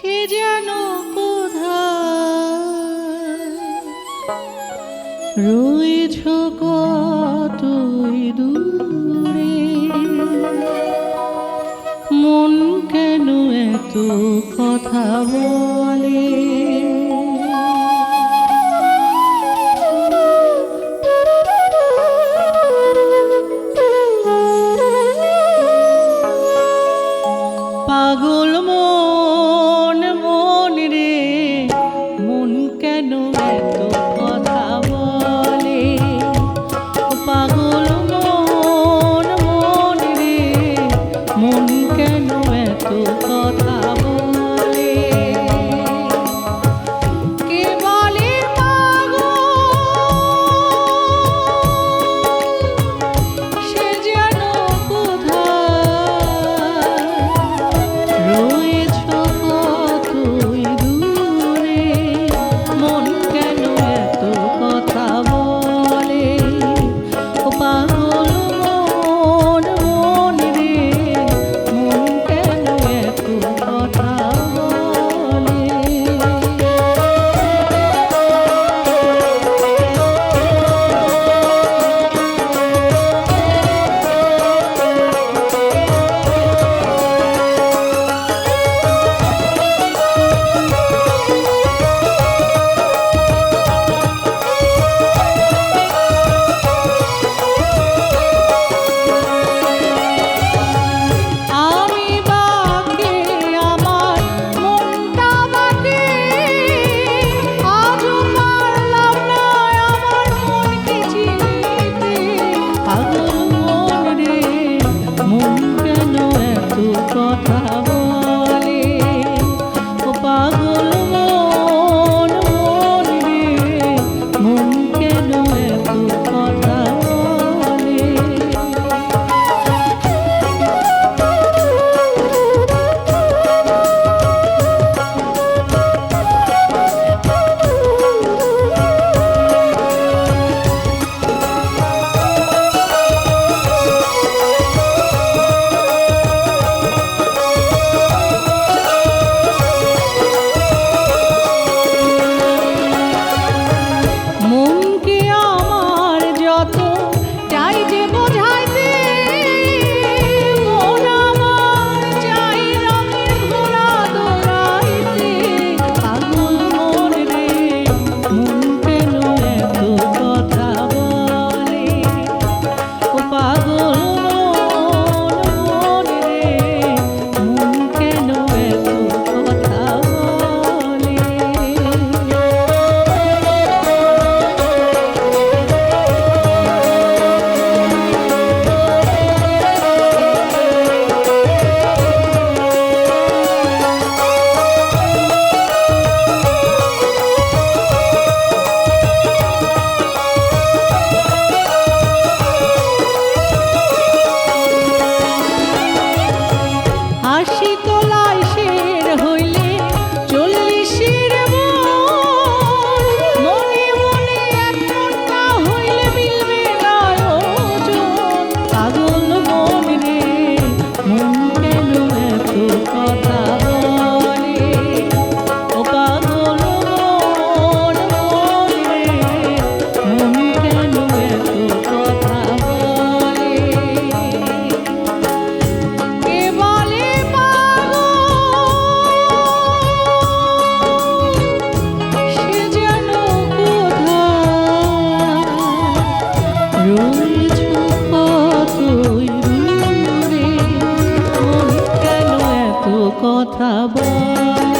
সে যেন রয়েছ কতই দূরে? মন কেন এত কথা বলে? পাগল মন কথা কথা বল।